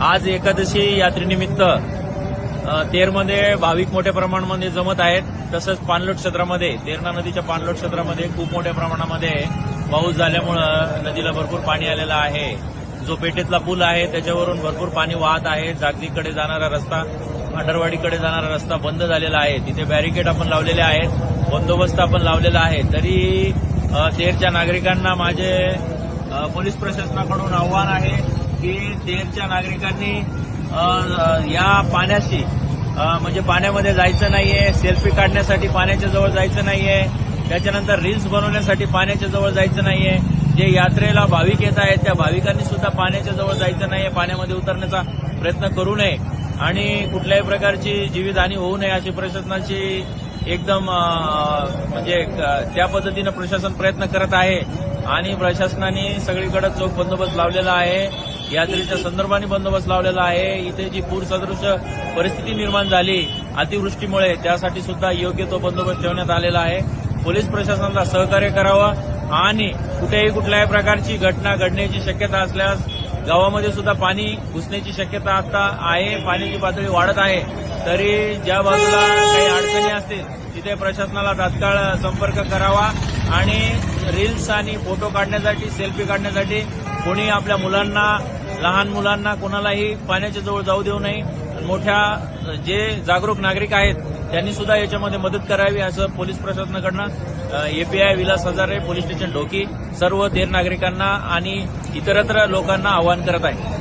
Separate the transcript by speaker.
Speaker 1: आज एकादशी यात्रेनिमित्त तेरमध्ये भाविक मोठ्या प्रमाणामध्ये जमत आहेत. तसंच पाणलोट क्षेत्रामध्ये तेरणा नदीच्या पाणलोट क्षेत्रामध्ये खूप मोठ्या प्रमाणामध्ये पाऊस झाल्यामुळं नदीला भरपूर पाणी आलेलं आहे. जो पेटेतला पूल आहे त्याच्यावरून भरपूर पाणी वाहत आहे. जागतिककडे जाणारा रस्ता अंडरवाडीकडे जाणारा रस्ता बंद झालेला आहे. तिथे बॅरिकेड आपण लावलेले आहेत बंदोबस्त आपण लावलेला आहे. तरी तेरच्या नागरिकांना माझे पोलीस प्रशासनाकडून आव्हान आहे की तेरच्या नागरिकांनी या पाण्याशी म्हणजे पाण्यामध्ये जायचं नाहीये सेल्फी काढण्यासाठी पाण्याच्या जवळ जायचं नाहीये त्याच्यानंतर रील्स बनवण्यासाठी पाण्याच्या जवळ जायचं नाहीये जे यात्रेला भाविक येत आहेत त्या भाविकांनी सुद्धा पाण्याच्या जवळ जायचं नाहीये पाण्यामध्ये उतरण्याचा प्रयत्न करू नये. आणि कुठल्याही प्रकारची जीवितहानी होऊ नये अशी प्रशासनाची एकदम म्हणजे त्या पद्धतीनं प्रशासन प्रयत्न करत आहे. आणि प्रशासनाने सगळीकडे चोख बंदोबस्त लावलेला आहे. यात्रेच्या संदर्भाने बंदोबस्त लावलेला आहे. इथे जी पूर सदृश परिस्थिती निर्माण झाली अतिवृष्टीमुळे त्यासाठी सुद्धा योग्य तो बंदोबस्त ठेवण्यात आलेला आहे. पोलीस प्रशासनाला सहकार्य करावं आणि कुठेही कुठल्याही प्रकारची घटना घडण्याची शक्यता असल्यास गावामध्ये सुद्धा पाणी घुसण्याची शक्यता आता आहे. पाण्याची पातळी वाढत आहे. तरी ज्या बाजूला काही अडचणी असतील तिथे प्रशासनाला तात्काळ संपर्क करावा आणि रील्स आणि फोटो काढण्यासाठी सेल्फी काढण्यासाठी कोणी आपल्या मुलांना लहान मुलांना कोणालाही पाण्याच्या जवळ जाऊ देऊ नये. मोठ्या जे जागरूक नागरिक आहेत त्यांनी सुद्धा याच्यामध्ये मदत करावी असं police प्रशासनाकडनं API Vilas Hazare police station Dhoki सर्व तेर नागरिकांना आणि इतरत्र लोकांना आवाहन करत आहे.